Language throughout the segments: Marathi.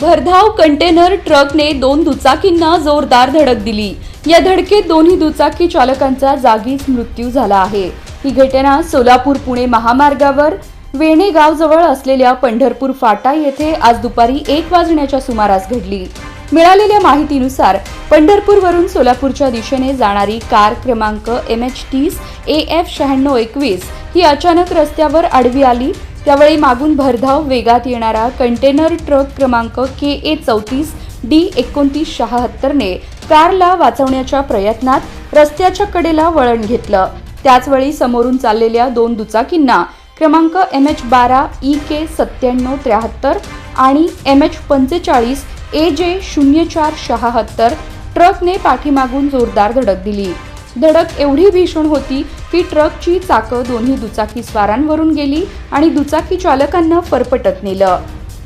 भरधाव कंटेनर ट्रकने दोन दुचाकींना जोरदार धडक दिली. या धडकेत दोन्ही दुचाकी चालकांचा जागीच मृत्यू झाला आहे. ही घटना सोलापूर पुणे महामार्गावर वेणे गावजवळ असलेल्या पंढरपूर फाटा येथे आज दुपारी एक वाजण्याच्या सुमारास घडली. मिळालेल्या माहितीनुसार पंढरपूरवरून सोलापूरच्या दिशेने जाणारी कार क्रमांक एम एच तीस ए एफ शहाण्णव एकवीस ही अचानक रस्त्यावर आडवी आली त्यावेळी मागून भरधाव वेगात येणारा कंटेनर ट्रक क्रमांक के ए चौतीस डी एकोणतीस शहात्तरने कारला वाचवण्याच्या प्रयत्नात रस्त्याच्या कडेला वळण घेतलं. त्याचवेळी समोरून चाललेल्या दोन दुचाकींना क्रमांक एम एच बारा ई के सत्त्याण्णव त्र्याहत्तर आणि एम एच पंचेचाळीस ए जे शून्य चार शहात्तर ट्रकने पाठीमागून जोरदार धडक दिली. धडक एवढी भीषण होती की ट्रकची चाकं दोन्ही दुचाकी स्वारांवरून गेली आणि दुचाकी चालकांना फरफटत नेलं.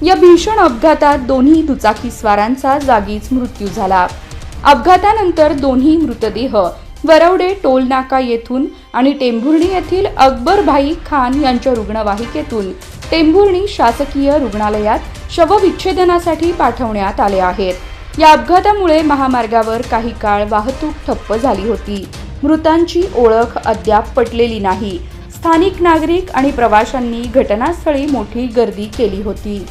या भीषण अपघातात दोन्ही दुचाकी स्वारांचा जागीच मृत्यू झाला. अपघातानंतर दोन्ही मृतदेह वरवडे टोलनाका येथून आणि टेंभुर्णी येथील अकबरभाई खान यांच्या रुग्णवाहिकेतून टेंभुर्णी शासकीय रुग्णालयात शवविच्छेदनासाठी पाठवण्यात आले आहेत. या अपघातामुळे महामार्गावर काही काळ वाहतूक ठप्प झाली होती. मृतांची ओळख अद्याप पटलेली नाही. स्थानिक नागरिक आणि प्रवाशांनी घटनास्थळी मोठी गर्दी केली होती.